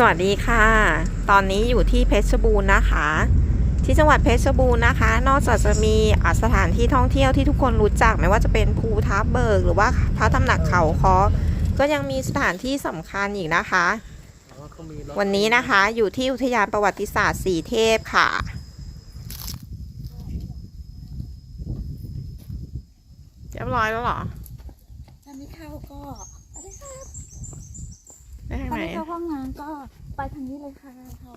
สวัสดีค่ะ ตอนนี้อยู่ที่เพชรบูรณ์นะคะ ที่จังหวัดเพชรบูรณ์นะคะ นอกจากจะมีอ่าสถานที่ท่องเที่ยวที่ทุกคนรู้จักไม่ว่าจะเป็นภูทับเบิก หรือว่าพระตำหนักเขาคอก็ยังมีสถานที่สำคัญอีกนะคะอ๋อเขามีรถวันนี้นะคะอยู่ที่อุทยานประวัติศาสตร์สีเทพค่ะเรียบร้อยแล้วเหรอถ้าไม่เข้าก็ไปได้ค่ะได้ทางถ้าไหนไม่เข้าห้องน้ำก็ ไปทางนี้เลยค่ะเข้า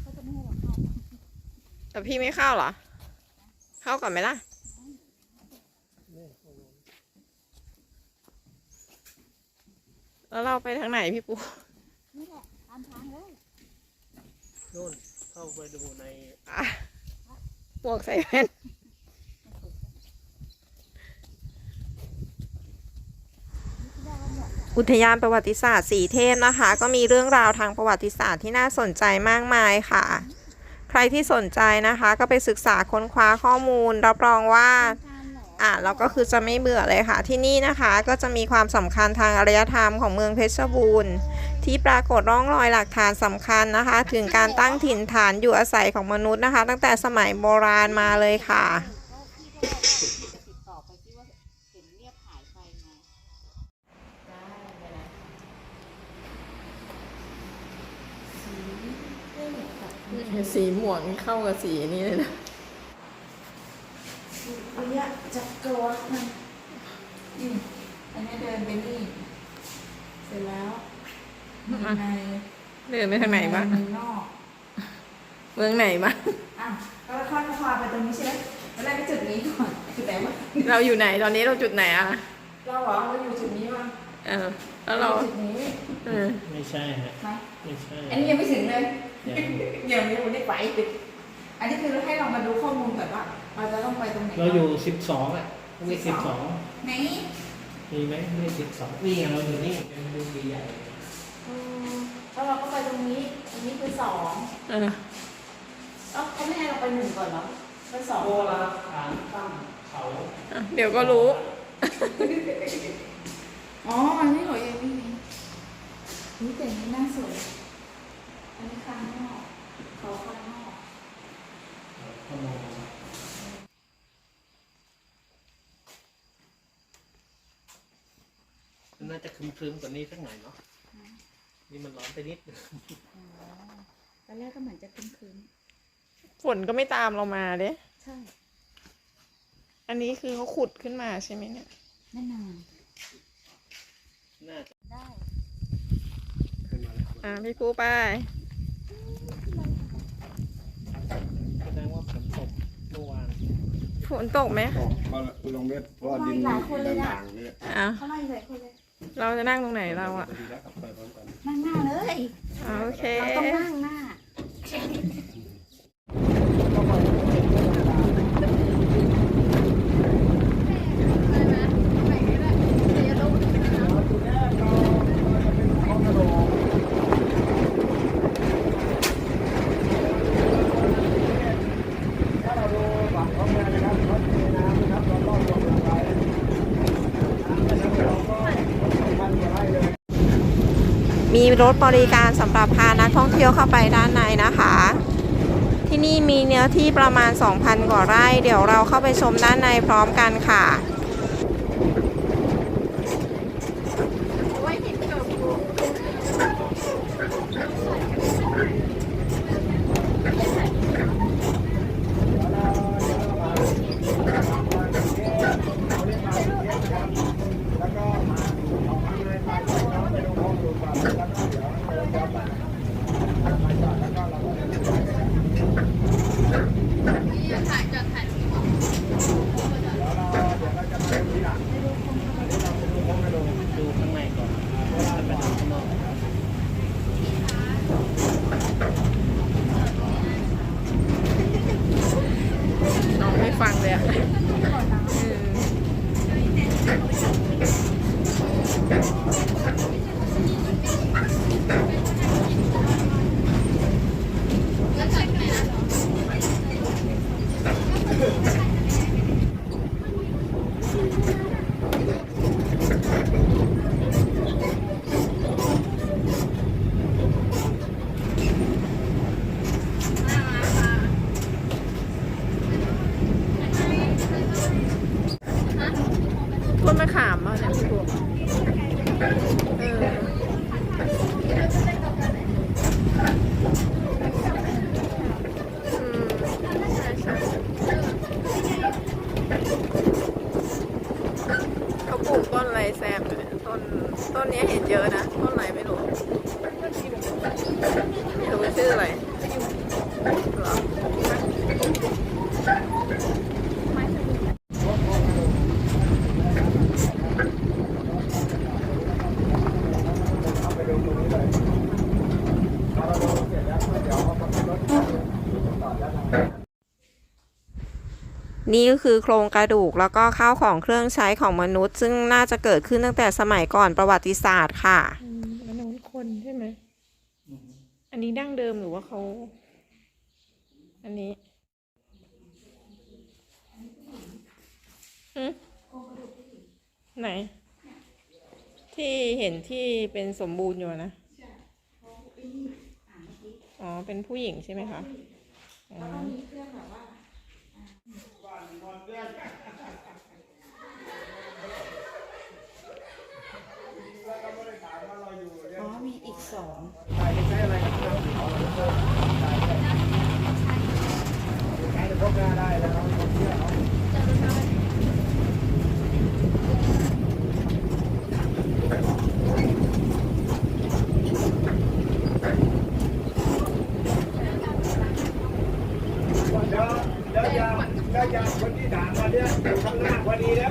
เขาจะไม่ให้เราเข้าแต่พี่ไม่เข้าเหรอ เข้าก่อนไหมล่ะ แล้วเราไปทางไหนพี่ปู นี่แหละตามทางเลยนู่นเข้าไปดูใน อะหมวกใส่แว่น อุทยานประวัติศาสตร์สีเทพนะคะ ก็มีเรื่องราวทางประวัติศาสตร์ที่น่าสนใจมากมายค่ะ ใครที่สนใจนะคะก็ไปศึกษาค้นคว้าข้อมูล รับรองว่าอะเราก็คือจะไม่เบื่อเลยค่ะ ที่นี่นะคะก็จะมีความสำคัญทางอารยธรรมของเมืองเพชรบูรณ์ ที่ปรากฏร่องรอยหลักฐานสำคัญนะคะ ถึงการตั้งถิ่นฐานอยู่อาศัยของมนุษย์นะคะ ตั้งแต่สมัยโบราณมาเลยค่ะ สีหมวกเข้ากับสีนี้เลยนะอันเนี้ยจะกลัวมันนี่อันนี้เดินไปนี่ เสร็จแล้วมีในเดินไปทางไหนบ้างมีนอกเมืองไหนบ้างอะก็ค่อยๆพาไปตรงนี้ใช่ไหมตอนแรกไปจุดนี้ก่อนจุดไหนวะเราอยู่ไหนตอนนี้เราจุดไหนอะเราเหรอเราอยู่จุดนี้มาเออแล้วเราจุดนี้เออไม่ใช่ฮะไหมไม่ใช่ อันนี้ยังไม่ถึงเลย ยังยังไม่ได้ไปอันนี้คือให้เรามาดูข้อมูลก่อนว่าเราจะต้องไปตรงไหนเราอยู่สิบสองอะมีสิบสองไหนมีไหมไม่สิบสองนี่ไงเราอยู่นี่เป็นดูดีใหญ่อืมแล้วเราก็ไปตรงนี้อันนี้คือสองเออเอ้าเขาไม่ให้เราไปหนึ่งก่อนเหรอไปสองโบราณฐานตั้งเขาอะเดี๋ยวก็รู้ อ๋ออันนี้เหรอยังไม่มีนี่แต่นี้น่าสวย อันนี้ข้างนอกเขาข้างนอกพนมน่าจะครึมๆกว่านี้สักหน่อยเนาะ นี่มันร้อนไปนิดนึงอ๋อตอนแรกก็เหมือนจะคืนฝนก็ไม่ตามเรามาเด้ ๆใช่อันนี้คือเขาขุดขึ้นมาใช่ไหมเนี่ย แน่นอนน่าจะได้ ขึ้นมาแล้วอะพี่ปูไป แสดงว่าฝนตกเมื่อวาน ฝนตกไหมตกก็ลงเม็ดเพราะว่าดินต่างๆเนี่ยอะเขาไล่เลยคนเลยเราจะนั่งตรงไหนเราอะดีแล้วครับไปพร้อมกัน นั่งหน้าเลยอะโอเค เราต้องนั่งหน้า มี รถบริการสำหรับพานักท่องเที่ยวเข้าไปด้านในนะคะ ที่นี่มีเนื้อที่ประมาณ 2,000 กว่าไร่ เดี๋ยวเราเข้าไปชมด้านในพร้อมกันค่ะ นี่ก็คือโครงกระดูกแล้วก็ข้าวของเครื่องใช้ของมนุษย์ ซึ่งน่าจะเกิดขึ้นตั้งแต่สมัยก่อนประวัติศาสตร์ค่ะอืมอันนู้นคนใช่ไหมอันนี้ดั้งเดิมหรือว่าเขาอันนี้ไหน ที่เห็นที่เป็นสมบูรณ์อยู่นะอ๋อเป็นผู้หญิงใช่ไหมคะอ๋อ มีอีกสอง เดี๋ยวเดี๋ยวยาเดี๋ยวยาคนที่ถามมาเนี่ยอยู่ข้างหน้าพอดีแล้ว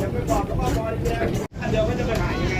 จะไปบอกกับพ่อบอยเนี่ยอันเดียวก็จะไปหายังไง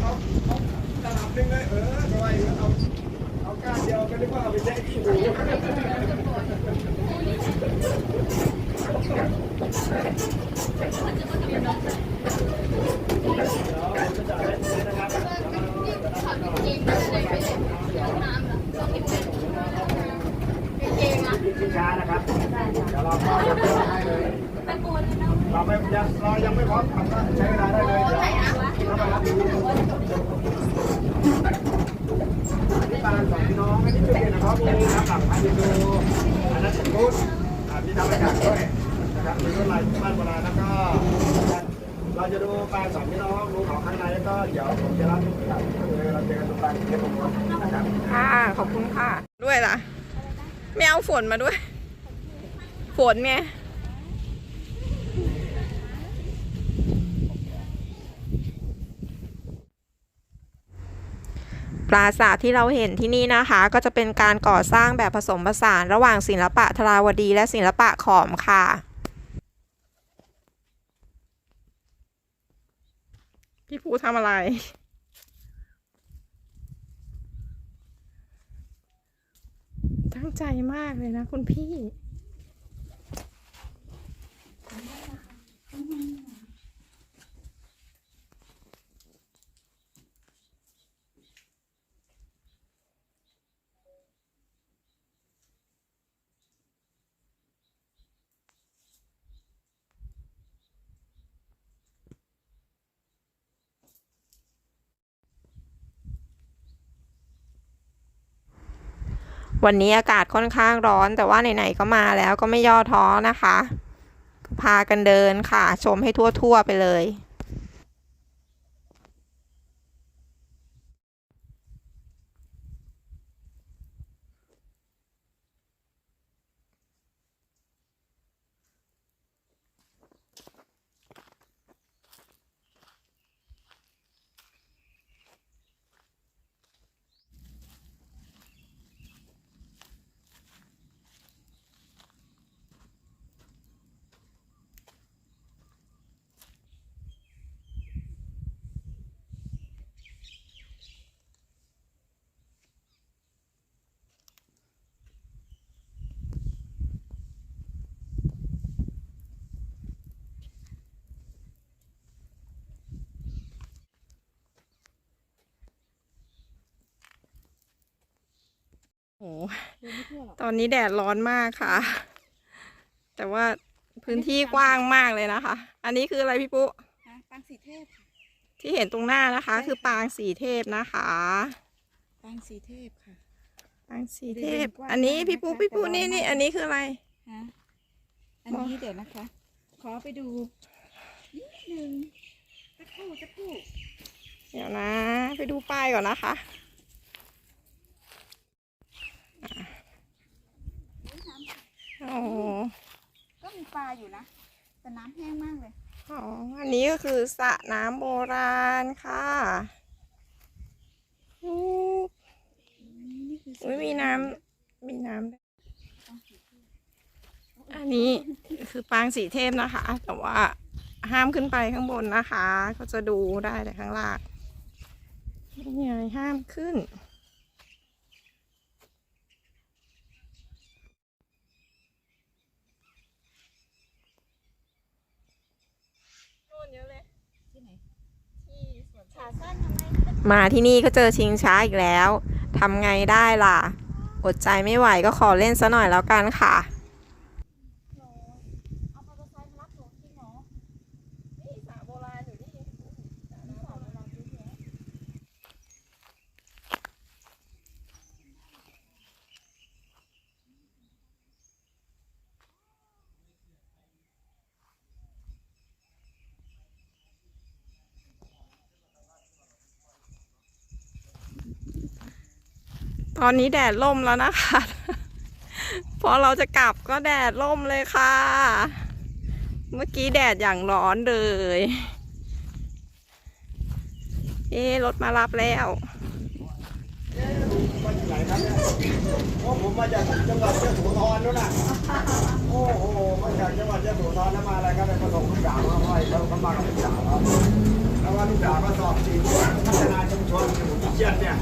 เขาเขาตลับนึงเลยเออทำไมเอาเอาก้านเดียวก็นึกว่าเอาไปแช่ขี้หมู ชิช้านะครับ เดี๋ยวเราเข้าจะเพิ่มให้เลย เราไม่ยังเรายังไม่พร้อมทำก็ใช้เวลาได้เลย เดี๋ยวเข้ามารับอันนี้ปลาสอง พี่น้องอันนี้จุดเด่นนะครับมีน้ำหลักพันธุ์ดูอันนั้นเป็นพุทธอ่าที่ทำมาจากด้วยนะครับมีลวดลายบ้านโบราณแล้วก็เราจะดูปลาสองพี่น้องดูของข้างในแล้วก็เดี๋ยวผมจะรับจากเลยเราเจอกันตรงกลางเทปผมนะครับค่ะขอบคุณค่ะ ด้วยล่ะ ไม่เอาฝนมาด้วย ฝนไง ปราสาทที่เราเห็นที่นี่นะคะ ก็จะเป็นการก่อสร้างแบบผสมผสานระหว่างศิลปะทราวดี และศิลปะขอมค่ะพี่ภูทำอะไรตั้งใจมากเลยนะคุณพี่ วันนี้อากาศค่อนข้างร้อนแต่ว่าไหนๆก็มาแล้วก็ไม่ย่อท้อนะคะ พากันเดินค่ะ ชมให้ทั่วๆไปเลย โอ้โหตอนนี้แดดร้อนมากค่ะ แต่ว่าพื้นที่กว้างมากเลยนะคะ อันนี้คืออะไรพี่ปุ๊ฮะปางสีเทพค่ะที่เห็นตรงหน้านะคะ คือปางสีเทพนะคะ ปางสีเทพค่ะ ปางสีเทพบริเวณกว้างอันนี้มากพี่ปุ๊นะคะพี่ปุ๊แต่ร้อนนี่นี่มากอันนี้คืออะไรฮะอันนี้เดี๋ยวนะคะ ขอไปดูนิดนึงสักครู่สักครู่เดี๋ยวนะ ไปดูป้ายก่อนนะคะ โอ้ก็มีปลาอยู่นะ แต่น้ำแห้งมากเลยอ๋ออันนี้ก็คือสระน้ำโบราณค่ะอู้นี่คืออุ๊ยมีน้ำมีน้ำด้วยอันนี้คือปางสีเทพนะคะ แต่ว่าห้ามขึ้นไปข้างบนนะคะ ก็จะดูได้แต่ข้างล่างนี่ไงห้ามขึ้น มาที่นี่ก็เจอชิงช้าอีกแล้ว ทำไงได้ล่ะ อดใจไม่ไหวก็ขอเล่นซะหน่อยแล้วกันค่ะ ตอนนี้แดดล่มแล้วนะคะ พอเราจะกลับก็แดดล่มเลยค่ะ เมื่อกี้แดดอย่างร้อนเลย เอ๊รถมารับแล้วมาจากไหนครับเนี่ยโอ้ผมมาจากจังหวัดยะโสธรนู่นน่ะ โอ้โห มาจากจังหวัดยะโสธรแล้วมาอะไรครับไปประสบลูกสาวมาห้อยเขาเขามากับลูกสาวครับแล้วว่าลูกสาวก็สอบจริงพัฒนาชุมชนอยู่ที่เชียนเนี่ย